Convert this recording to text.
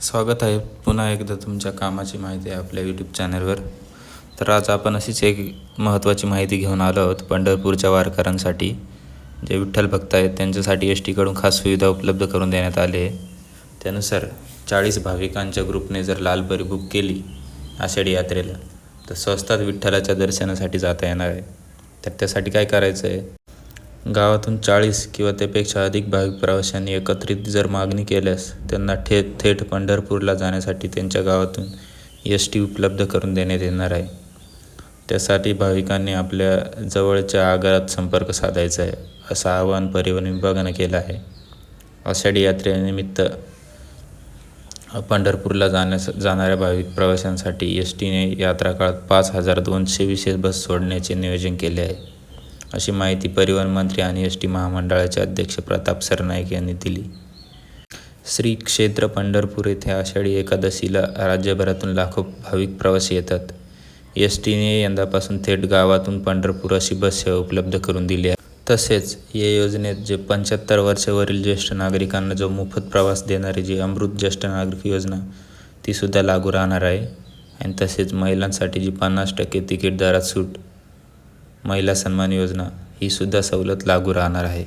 स्वागत आहे पुन्हा एकदा तुमच्या कामाची माहिती आहे आपल्या यूट्यूब चॅनलवर तर आज आपण अशीच एक महत्त्वाची माहिती घेऊन आलो आहोत पंढरपूरच्या वारकऱ्यांसाठी. जे विठ्ठल भक्त आहेत त्यांच्यासाठी एस टीकडून खास सुविधा उपलब्ध करून देण्यात आली आहे. त्यानुसार चाळीस भाविकांच्या ग्रुपने जर लालबरी बुक केली आषाढी यात्रेला तर स्वस्तात विठ्ठलाच्या दर्शनासाठी जाता येणार आहे. तर त्यासाठी काय करायचं आहे? गावातून चाळीस किंवा त्यापेक्षा अधिक भाविक प्रवाशांनी एकत्रित जर मागणी केल्यास त्यांना थेट थेट पंढरपूरला जाण्यासाठी त्यांच्या गावातून एस टी उपलब्ध करून देण्यात येणार आहे. त्यासाठी भाविकांनी आपल्या जवळच्या आगारात संपर्क साधायचा आहे असं आवाहन परिवहन विभागानं केलं आहे. आषाढी यात्रेनिमित्त पंढरपूरला जाण्यास जाणाऱ्या भाविक प्रवाशांसाठी एस टीने यात्रा काळात पाच हजार दोनशे विशेष बस सोडण्याचे नियोजन केले आहे. अशी माहिती परिवहन मंत्री आणि एस टी महामंडळाचे अध्यक्ष प्रताप सरनाईक यांनी दिली. श्री क्षेत्र पंढरपूर येथे आषाढी एकादशीला राज्यभरातून लाखो भाविक प्रवासी येतात. एस टीने यंदापासून थेट गावातून पंढरपूर अशी बस सेवा उपलब्ध करून दिली आहे. तसेच या योजनेत जे पंच्याहत्तर वर्षावरील ज्येष्ठ नागरिकांना जो मोफत प्रवास देणारी जी अमृत ज्येष्ठ नागरिक योजना तीसुद्धा लागू राहणार आहे. आणि तसेच महिलांसाठी जी पन्नास टक्के तिकीट दरात सूट महिला सन्मान योजना ही सुद्धा सवलत लागू राहणार आहे.